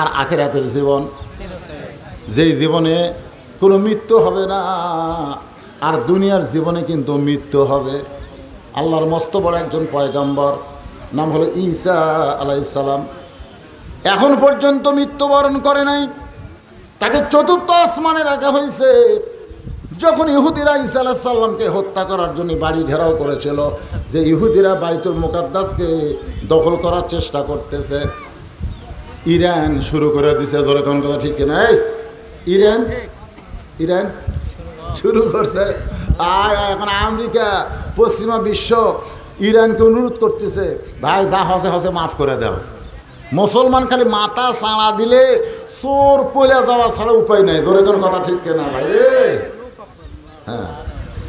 আর আখেরাতের জীবন, যেই জীবনে কোনো মৃত্যু হবে না, আর দুনিয়ার জীবনে কিন্তু মৃত্যু হবে। আল্লাহর মস্ত বড় একজন পয়গাম্বর, নাম হলো ঈসা আলাইসালাম এখন পর্যন্ত মৃত্যুবরণ করে নাই। তাকে চতুর্থ আসমানে রাখা হয়েছে। যখন ইহুদিরা ঈসা আলাহিসাল্লামকে হত্যা করার জন্য বাড়ি ঘেরাও করেছিল, যে ইহুদিরা বাইতুল মুকাদ্দাসকে দখল করার চেষ্টা করতেছে। ইরান শুরু করে দিছে কোন কথা, ঠিক কিনা? এই, ইরান? ইরান? শুরু করছে। আর এখন আমেরিকা, পশ্চিমা বিশ্ব ইরানকে অনুরোধ করতেছে, ভাই, যা হসে হসে মাফ করে দাও। মুসলমান খালি মাথা সাড়া দিলে চোর পলে যাওয়া ছাড়া উপায় নাই। জোরে কোনো কথা, ঠিক কিনা, ভাই রে? হ্যাঁ।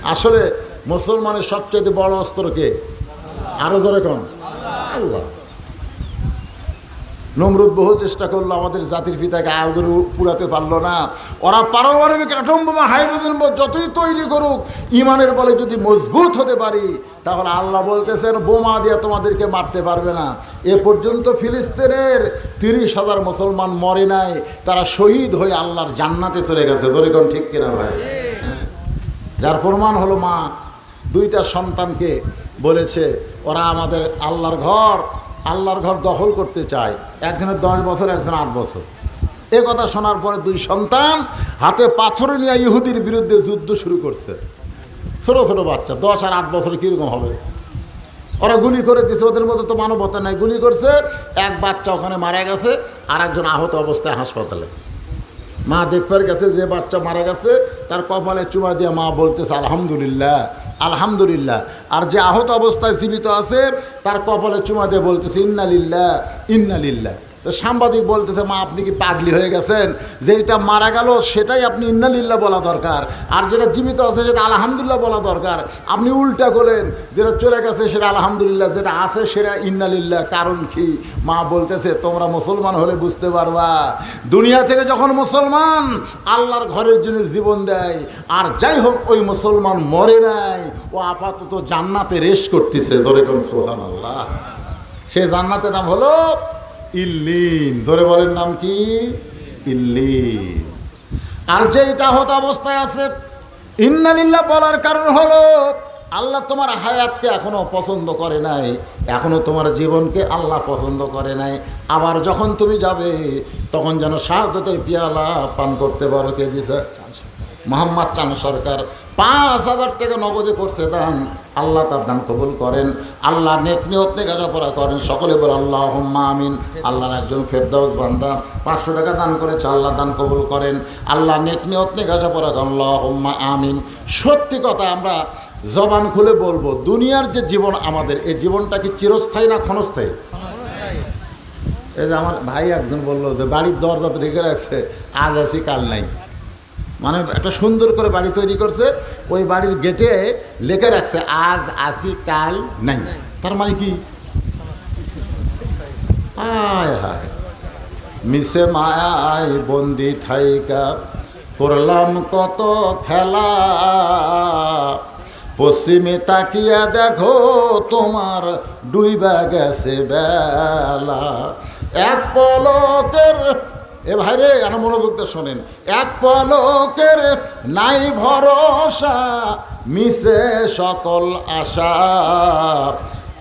আসলে মুসলমানের সবচেয়ে বড় অস্ত্র কে? আরও জোরে কম আল্লাহ। নমরুদ বহু চেষ্টা করল, আমাদের জাতির পিতাকে আগুন পুরাতে পারল না। ওরা পারমাণবিক অ্যাটম বোমা, হাইড্রোজেন বোমা যতই তৈরি করুক, ইমানের বলে যদি মজবুত হতে পারি, তাহলে আল্লাহ বলতেছেন, বোমা দিয়ে তোমাদেরকে মারতে পারবে না। এ পর্যন্ত ফিলিস্তিনের তিরিশ হাজার মুসলমান মরে নাই, তারা শহীদ হয়ে আল্লাহর জান্নাতে চলে গেছে। জরিকন ঠিক কিনা ভাই? যার প্রমাণ হলো মা, দুইটা সন্তানকে বলেছে, ওরা আমাদের আল্লাহর ঘর আল্লাহর ঘর দখল করতে চায়, একজনের দশ বছর একজন আট বছর। এ কথা শোনার পরে দুই সন্তান হাতে পাথর নিয়ে ইহুদির বিরুদ্ধে যুদ্ধ শুরু করছে। ছোটো ছোটো বাচ্চা, দশ আর আট বছর কীরকম হবে? ওরা গুলি করে দিয়েছে ওদের মধ্যে তো মানবতা নাই, গুলি করছে। এক বাচ্চা ওখানে মারা গেছে আর একজন আহত অবস্থায় হাসপাতালে। মা দেখবার গেছে যে বাচ্চা মারা গেছে, তার কপালে চুমা দিয়ে মা বলতেছে, আলহামদুলিল্লাহ আলহামদুলিল্লাহ। আর যে আহত অবস্থায় জীবিত আছে তার কপালে চুমা দিয়ে বলতেছে ইন্নালিল্লা ইন্নালিল্লাহ। সাংবাদিক বলতেছে, মা, আপনি কি পাগলি হয়ে গেছেন? যে এটা মারা গেল, সেটাই আপনি ইন্নালিল্লাহ বলা দরকার। আর যেটা জীবিত আছে, সেটা আলহামদুলিল্লাহ বলা দরকার। আপনি উল্টা করলেন, যেটা চলে গেছে, সেটা আলহামদুলিল্লাহ, যেটা আছে, সেটা ইন্নালিল্লাহ। কারণ কি? মা বলতেছে, তোমরা মুসলমান হলে বুঝতে পারবা। দুনিয়া থেকে যখন মুসলমান, আল্লাহর ঘরের জন্য জীবন দেয়। আর যাই হোক, ওই মুসলমান মরে নাই। ও আপাতত জান্নাতে রেশ করতেছে। ধরে কোন সোহান আল্লাহ সে জান্নাতের নাম হলো ইল্লিন। ধরে বলেন নাম কি? ইল্লিন। আর যে এটা হত অবস্থায় আছে, ইন্নালিল্লাহ বলার কারণ হলো, আল্লাহ তোমার হায়াতকে এখনও পছন্দ করে নাই, এখনও তোমার জীবনকে আল্লাহ পছন্দ করে নাই। আবার যখন তুমি যাবে, তখন যেন শাহাদতের পিয়ালা পান করতে পারো, কে দিছে? মোহাম্মদ চানু সরকার পাঁচ হাজার টাকা নগদে করছে দান। আল্লাহ তার দান কবুল করেন। আল্লাহ নেক নিয়ত লেখাপড়া করেন। সকলে বলে আল্লাহ হুম্মা আমিন। আল্লাহর একজন ফেরদাউস বান্দা পাঁচশো টাকা দান করেছে আল্লাহ দান কবুল করেন। আল্লাহ নেক নিয়ত লেখাপড়া করেন। আল্লাহ হুম্মা আমিন। সত্যি কথা আমরা জবান খুলে বলব, দুনিয়ার যে জীবন আমাদের, এই জীবনটা কি চিরস্থায়ী না ক্ষণস্থায়ী? এই যে আমার ভাই একজন বলল যে, বাড়ির দরজাতে রেখে রাখছে, আজ আছি কাল নাই। মানে একটা সুন্দর করে বাড়ি তৈরি করছে, ওই বাড়ির গেটে লেখে রাখছে, আজ, আসি, কাল, নাই। তার মানে কি? আয় হায়। মিশে মায়ায় বন্দি থাইকা, করলাম কত খেলা। পশ্চিমে তাকিয়া দেখো, তোমার ডুইবা গেছে বেলা। এক পলকের এ ভাই রে আর মনোযোগ দিয়ে শোনেন। এক পলকের নাই ভরসা, মিশে সকল আশা।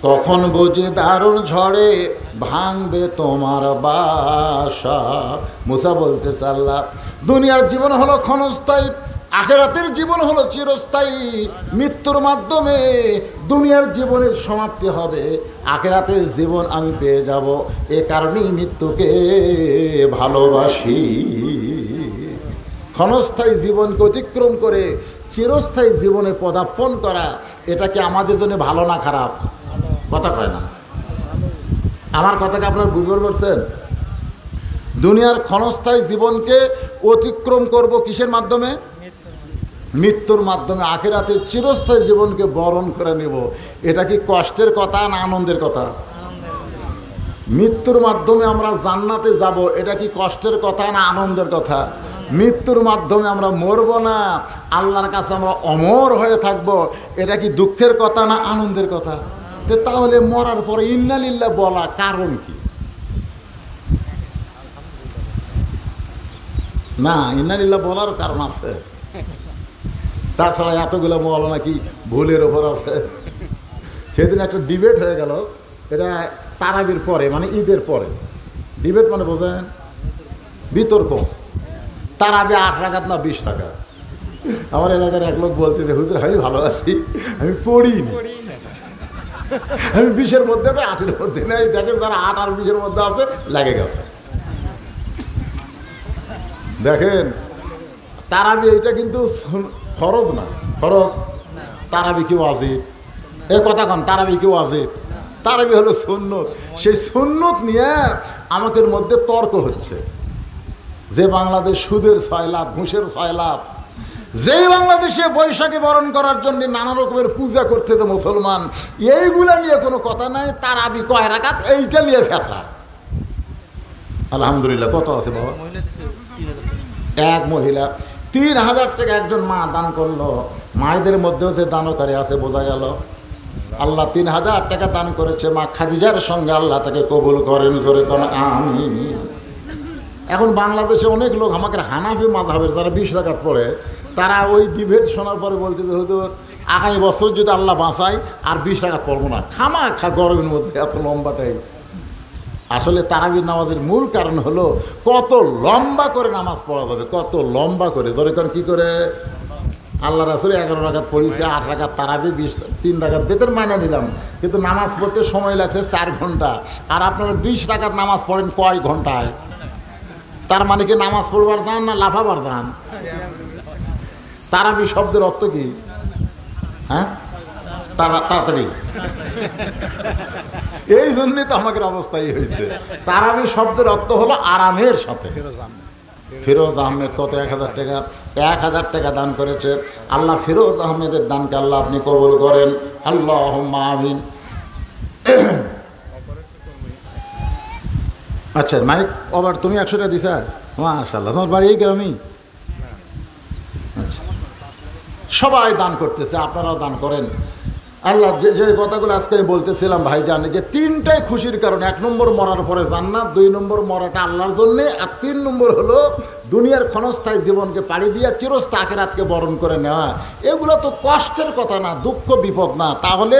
কখন বুঝে দারুণ ঝড়ে ভাঙবে তোমার বাসা। মুসা বলতে চাল্লা দুনিয়ার জীবন হলো ক্ষণস্থায়ী। আখেরাতের জীবন হলো চিরস্থায়ী। মৃত্যুর মাধ্যমে দুনিয়ার জীবনের সমাপ্তি হবে। আখেরাতের জীবন আমি পেয়ে যাব। এ কারণেই মৃত্যুকে ভালোবাসি। ক্ষণস্থায়ী জীবনকে অতিক্রম করে চিরস্থায়ী জীবনে পদার্পণ করা, এটা কি আমাদের জন্য ভালো না খারাপ? কথা কয় না। আমার কথাকে আপনার বুঝতে পারছেন? দুনিয়ার ক্ষণস্থায়ী জীবনকে অতিক্রম করব কিসের মাধ্যমে? মৃত্যুর মাধ্যমে আখেরাতের চিরস্থায়ী জীবনকে বরণ করে নেব। এটা কি কষ্টের কথা না আনন্দের কথা? মৃত্যুর মাধ্যমে আমরা জান্নাতে যাব, এটা কি কষ্টের কথা না আনন্দের কথা? মৃত্যুর মাধ্যমে আমরা মরব না, আল্লাহর কাছে আমরা অমর হয়ে থাকব, এটা কি দুঃখের কথা না আনন্দের কথা? তাহলে মরার পরে ইন্নালিল্লা বলা কারণ কি? না, ইন্নালিল্লা বলার কারণ আছে। তাছাড়া এতগুলো বলা নাকি ভুলের ওপর আছে। সেদিন একটা ডিবেট হয়ে গেল, এটা তারাবির পরে মানে ঈদের পরে। ডিবেট মানে বোঝেন, বিতর্ক। তারাবি আট রাখাত না বিশ টাকা আমার এলাকার এক লোক বলতে যে, হুজুর, আমি ভালো আছি, আমি পড়িনি। আমি বিশের মধ্যে না আটের মধ্যে নেই দেখেন তারা আট আর বিশের মধ্যে আছে, লাগে গেছে। দেখেন, তারাবি এটা কিন্তু ফরজ না। ফরজ? তারাবি কেউ আছে? এ কথা কন, তারাবি কেউ আছে? তারাবি হলো সুন্নত। সেই সুন্নত নিয়ে আমাদের মধ্যে তর্ক হচ্ছে। যে বাংলাদেশ সুদের ছয় লাভ ঘুষের ছয় লাভ যেই বাংলাদেশে বৈশাখী বরণ করার জন্য নানা রকমের পূজা করতে তো মুসলমান, এইগুলা নিয়ে কোনো কথা নাই। তার আবি কয় রাখাত এইটা নিয়ে ফেতরা। আলহামদুলিল্লাহ, কত আছে বাবা? এক মহিলা। তিন হাজার টাকা একজন মা দান করল। মায়েদের মধ্যেও যে দানকারী আছে, বোঝা গেল। আল্লাহ তিন হাজার টাকা দান করেছে মা খাদিজার সঙ্গে। আল্লাহ তাকে কবুল করেন জোরে কোন আমি এখন বাংলাদেশে অনেক লোক আমাকে হানাফি মাধাবের যারা বিশ রাখাত পড়ে, তারা ওই ডিবেট শোনার পরে বলছে যে হয়তো আগামী বছর যদি আল্লাহ বাঁচায়, আর বিশ টাকা পড়ব না। খামা খা গরমের মধ্যে, এত লম্বাটাই আসলে তারাবির নামাজের মূল কারণ হলো কত লম্বা করে নামাজ পড়া যাবে, কত লম্বা করে। ধরে করেন কী করে? আল্লাহ রাসুল এগারো রাখাত পড়িয়েছে, আট রাখাত তারাবি, বিশ, তিন রাখাত বেতন মাইনে নিলাম। কিন্তু নামাজ পড়তে সময় লাগছে চার ঘণ্টা। আর আপনারা বিশ রাখাত নামাজ পড়েন কয় ঘন্টায়? তার মানে কি নামাজ পড়বার দান না লাফাবার দান? তারাবি শব্দের অর্থ কি? হ্যাঁ? তাড়াতাড়ি। এই জন্যই তো আমাদের অবস্থা এই হয়েছে। তারাবি শব্দের অর্থ হলো আরামের সাথে। ফিরোজ আহমেদ। কত? এক হাজার টাকা এক হাজার টাকা দান করেছে। আল্লাহ ফিরোজ আহমেদের দানকে আল্লাহ আপনি কবুল করেন। আল্লাহ আমিন। আচ্ছা মাইক আবার তুমি একশো টাকা দিছা? মাশাল্লাহ তোমার বাড়ি এই গ্রামেই? আচ্ছা। সবাই দান করতেছে আপনারাও দান করেন। আল্লাহ যে যে কথাগুলো আজকে আমি বলতেছিলাম ভাই জানে যে তিনটাই খুশির কারণ, এক নম্বর মরার পরে জান্নাত, দুই নম্বর মরাটা আল্লাহর জন্যে, আর তিন নম্বর হলো দুনিয়ার ক্ষণস্থায়ী জীবনকে পাড়ি দিয়ে চিরস্থায়ী আখেরাতকে বরণ করে নেওয়া। এগুলো তো কষ্টের কথা না, দুঃখ বিপদ না। তাহলে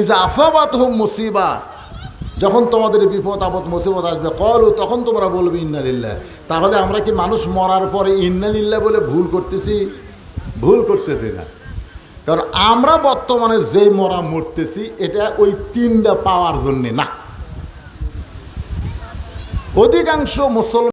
ইজা আফাবাত হোক মুসিবা, যখন তোমাদের বিপদ, আপদ, মুসিবত আসবে কল তখন তোমরা বলবে ইন্নালিল্লা তাহলে আমরা কি মানুষ মরার পরে ইন্নালিল্লাহ বলে ভুল করতেছি? ভুল করতেছি না। কারণ আমরা বর্তমানে যে মরা মরতেছি এটা ওই তিনটা পাওয়ার জন্যে না। অধিকাংশ মুসলমান